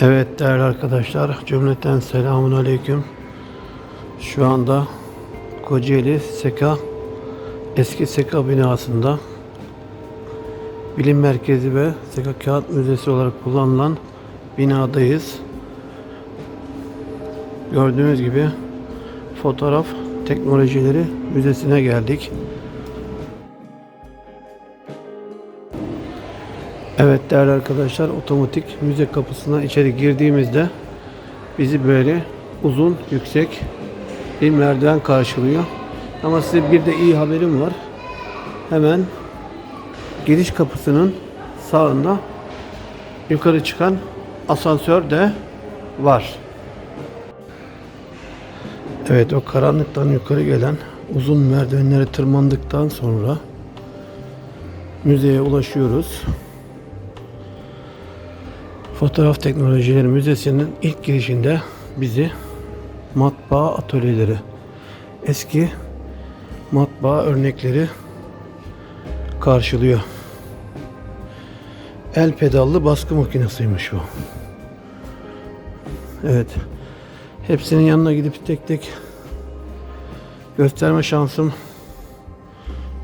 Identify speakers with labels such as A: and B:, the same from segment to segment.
A: Evet değerli arkadaşlar cümleten selamun aleyküm. Şu anda Kocaeli Seka eski Seka binasında bilim merkezi ve Seka Kağıt Müzesi olarak kullanılan binadayız. Gördüğünüz gibi fotoğraf teknolojileri müzesine geldik. Evet değerli arkadaşlar otomatik müze kapısına içeri girdiğimizde bizi böyle uzun yüksek bir merdiven karşılıyor. Ama size bir de iyi haberim var. Hemen giriş kapısının sağında yukarı çıkan asansör de var. Evet o karanlıktan yukarı gelen uzun merdivenleri tırmandıktan sonra müzeye ulaşıyoruz. Fotoğraf Teknolojileri Müzesi'nin ilk girişinde bizi matbaa atölyeleri, eski matbaa örnekleri karşılıyor. El pedallı baskı makinesiymiş bu. Evet. Hepsinin yanına gidip tek tek gösterme şansım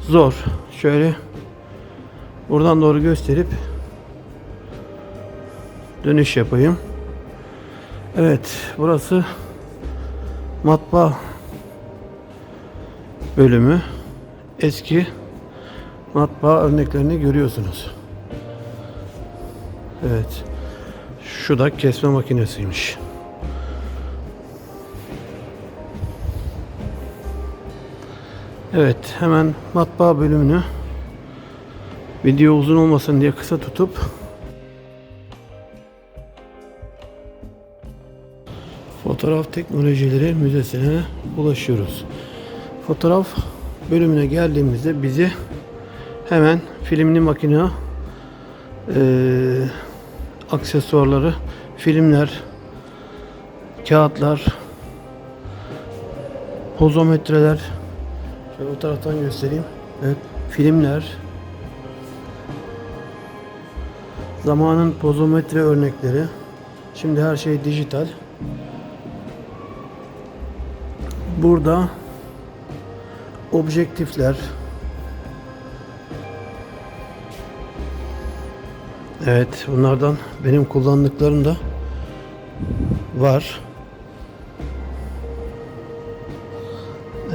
A: zor. Şöyle buradan doğru gösterip dönüş yapayım. Evet, burası matbaa bölümü. Eski matbaa örneklerini görüyorsunuz. Evet. Şu da kesme makinesiymiş. Evet, hemen matbaa bölümünü video uzun olmasın diye kısa tutup Fotoğraf Teknolojileri Müzesi'ne ulaşıyoruz. Fotoğraf bölümüne geldiğimizde bizi hemen filmli makine eee, aksesuarları, filmler, kağıtlar, pozometreler, şöyle o taraftan göstereyim. Evet, filmler, zamanın pozometre örnekleri. Şimdi her şey dijital. Burada objektifler. Evet bunlardan benim kullandıklarım da var.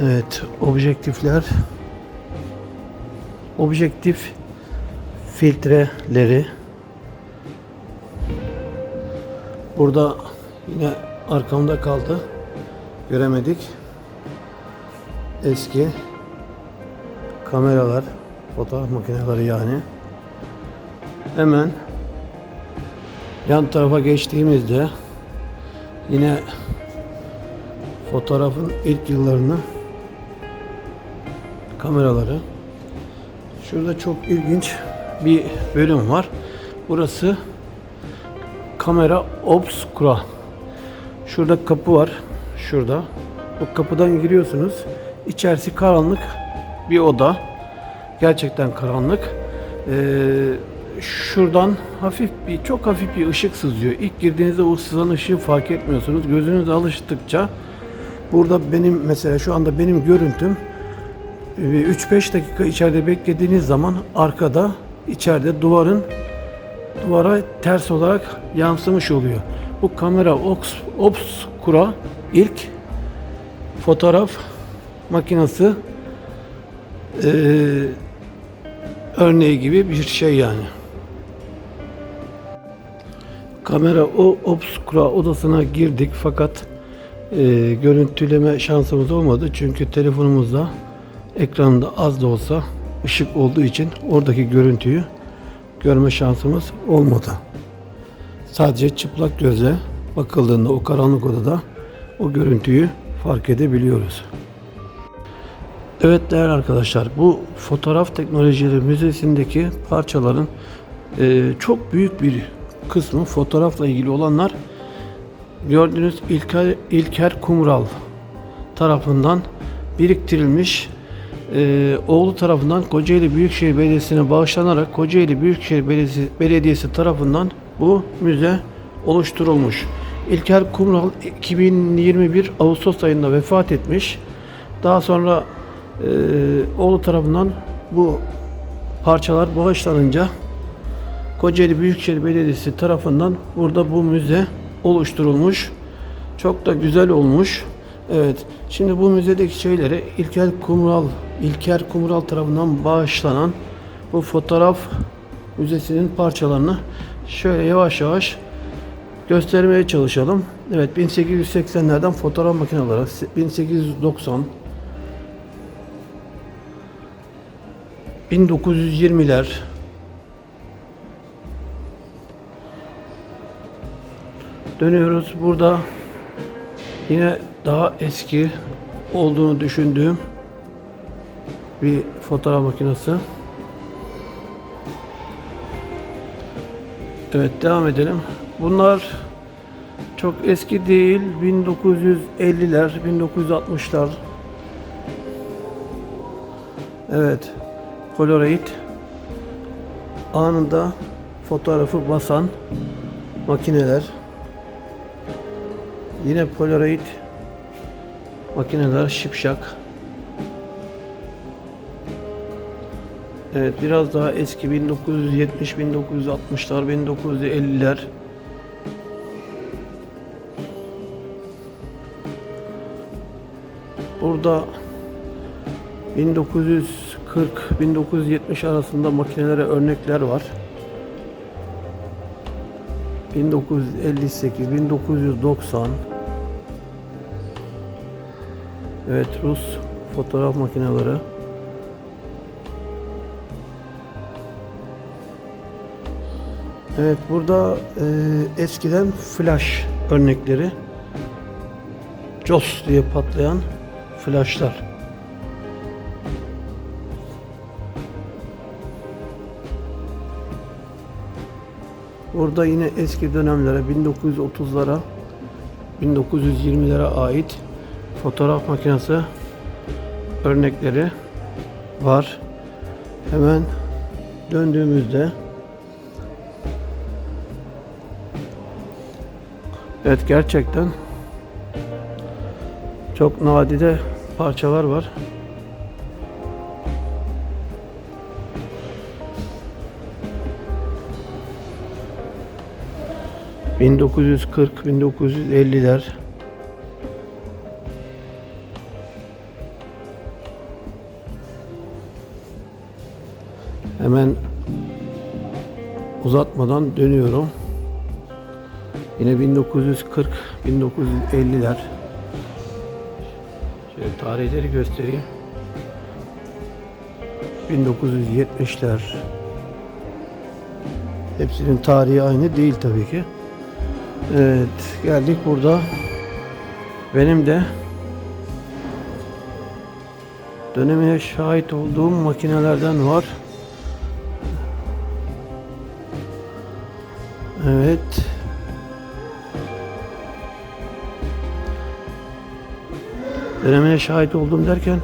A: Evet objektifler. Objektif filtreleri. Burada yine arkamda kaldı. Göremedik eski kameralar, fotoğraf makineleri yani. Hemen yan tarafa geçtiğimizde yine fotoğrafın ilk yıllarını kameraları. Şurada çok ilginç bir bölüm var. Burası kamera obscura. Şurada kapı var. Şurada. Bu kapıdan giriyorsunuz. İçerisi karanlık bir oda. Gerçekten karanlık. Ee, şuradan hafif bir çok hafif bir ışık sızıyor. İlk girdiğinizde o sızan ışığı fark etmiyorsunuz. Gözünüz alıştıkça burada benim mesela şu anda benim görüntüm e, 3-5 dakika içeride beklediğiniz zaman arkada içeride duvarın duvara ters olarak yansımış oluyor. Bu kamera ops, obscura ilk fotoğraf makinesi eee, örneği gibi bir şey yani. Kamera o obscura odasına girdik fakat eee, görüntüleme şansımız olmadı çünkü telefonumuzda ekranında az da olsa ışık olduğu için oradaki görüntüyü görme şansımız olmadı. Sadece çıplak gözle bakıldığında o karanlık odada o görüntüyü fark edebiliyoruz. Evet değerli arkadaşlar bu fotoğraf teknolojileri müzesindeki parçaların e, çok büyük bir kısmı fotoğrafla ilgili olanlar gördüğünüz İlker, İlker Kumral tarafından biriktirilmiş e, oğlu tarafından Kocaeli Büyükşehir Belediyesi'ne bağışlanarak Kocaeli Büyükşehir Belediyesi, Belediyesi tarafından bu müze oluşturulmuş. İlker Kumral 2021 Ağustos ayında vefat etmiş. Daha sonra e, oğlu tarafından bu parçalar bağışlanınca Kocaeli Büyükşehir Belediyesi tarafından burada bu müze oluşturulmuş. Çok da güzel olmuş. Evet. Şimdi bu müzedeki şeyleri İlker Kumral İlker Kumral tarafından bağışlanan bu fotoğraf müzesinin parçalarını şöyle yavaş yavaş göstermeye çalışalım. Evet 1880'lerden fotoğraf makineleri 1890 1920'ler Dönüyoruz. Burada yine daha eski olduğunu düşündüğüm bir fotoğraf makinesi. Evet devam edelim. Bunlar çok eski değil. 1950'ler, 1960'lar. Evet. Polaroid anında fotoğrafı basan makineler. Yine Polaroid makineler şipşak. Evet biraz daha eski 1970 1960'lar 1950'ler Burada 1940-1970 arasında makinelere örnekler var. 1958, 1990 Evet Rus fotoğraf makineleri. Evet burada e, eskiden flash örnekleri COS diye patlayan flashlar Burada yine eski dönemlere 1930'lara 1920'lere ait fotoğraf makinesi örnekleri var. Hemen döndüğümüzde Evet gerçekten çok nadide parçalar var. 1940-1950'ler Hemen uzatmadan dönüyorum. Yine 1940-1950'ler Şöyle tarihleri göstereyim. 1970'ler Hepsinin tarihi aynı değil tabii ki. Evet geldik burada. Benim de dönemine şahit olduğum makinelerden var. Evet. Dönemine şahit oldum derken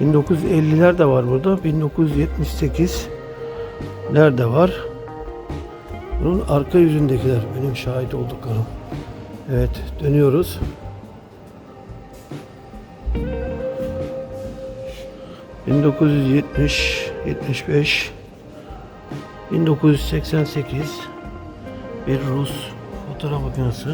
A: 1950'ler de var burada. 1978'ler de var. Bunun arka yüzündekiler benim şahit olduklarım. Evet dönüyoruz. ...1970, 75, 1988 bir Rus fotoğraf makinesi.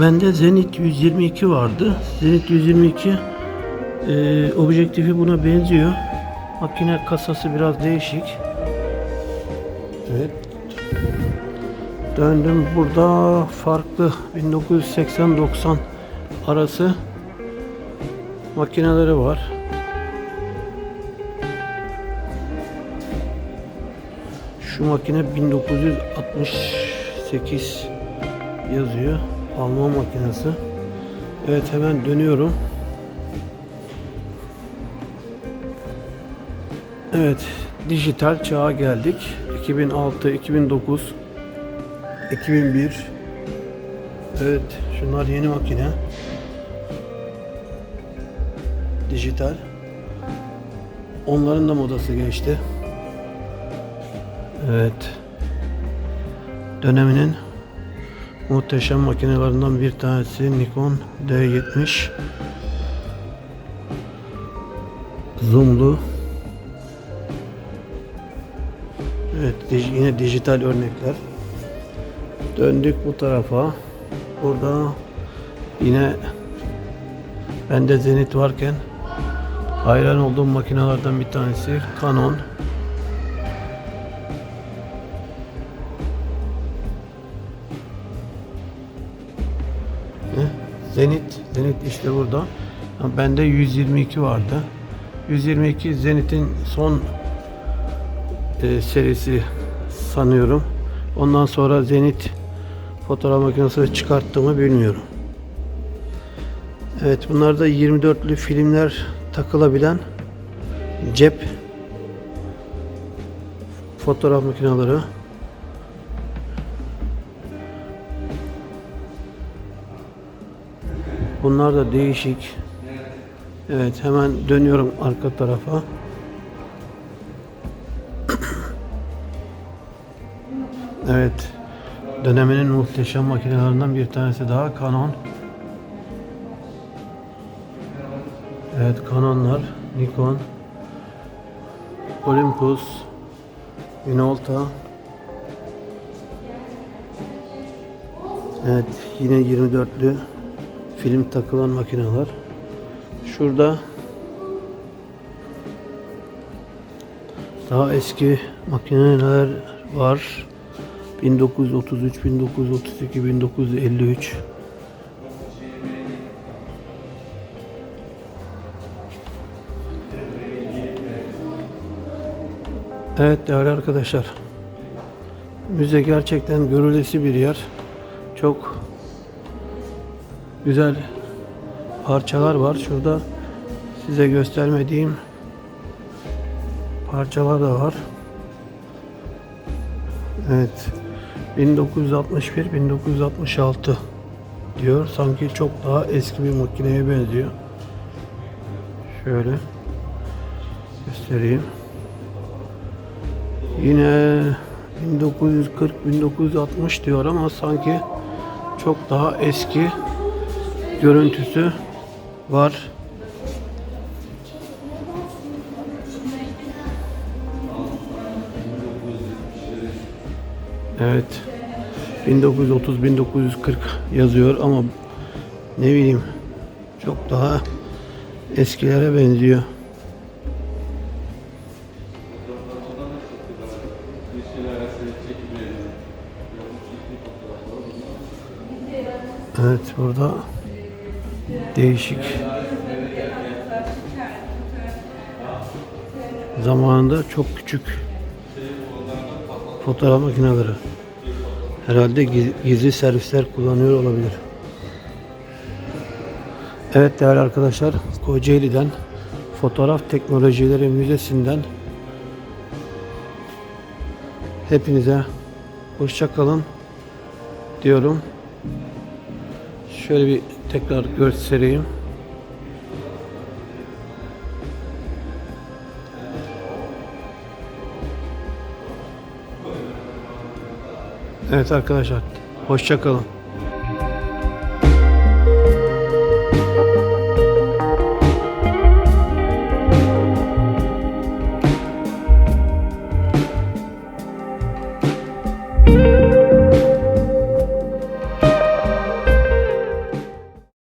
A: Bende Zenit 122 vardı. Zenit 122 e, objektifi buna benziyor. Makine kasası biraz değişik. Evet. Döndüm. Burada farklı 1980-90 arası makineleri var. Şu makine 1968 yazıyor. Alman makinesi. Evet hemen dönüyorum. Evet dijital çağa geldik. 2006, 2009, 2001. Evet, şunlar yeni makine. Dijital. Onların da modası geçti. Evet. Döneminin muhteşem makinelerinden bir tanesi Nikon D70 zoomlu. Evet yine dijital örnekler. Döndük bu tarafa. Burada yine bende Zenit varken hayran olduğum makinelerden bir tanesi Canon Zenit, Zenit işte burada. Bende 122 vardı. 122 Zenit'in son e, serisi sanıyorum. Ondan sonra Zenit fotoğraf makinesi çıkarttığımı bilmiyorum. Evet bunlar da 24'lü filmler takılabilen cep fotoğraf makineleri. Bunlar da değişik. Evet hemen dönüyorum arka tarafa. Evet. Döneminin muhteşem makinelerinden bir tanesi daha Canon. Evet Canon'lar, Nikon, Olympus, Minolta. Evet yine 24'lü film takılan makineler. Şurada daha eski makineler var. 1933, 1932, 1953. Evet değerli arkadaşlar. Müze gerçekten görülesi bir yer. Çok güzel parçalar var. Şurada size göstermediğim parçalar da var. Evet. 1961 1966 diyor. Sanki çok daha eski bir makineye benziyor. Şöyle göstereyim. Yine 1940 1960 diyor ama sanki çok daha eski görüntüsü var. Evet. 1930-1940 yazıyor ama ne bileyim çok daha eskilere benziyor. Evet burada değişik zamanında çok küçük fotoğraf makineleri. Herhalde giz- gizli servisler kullanıyor olabilir. Evet değerli arkadaşlar, Kocaeli'den Fotoğraf Teknolojileri Müzesi'nden hepinize hoşça kalın diyorum. Şöyle bir tekrar göstereyim. Evet arkadaşlar, hoşça kalın.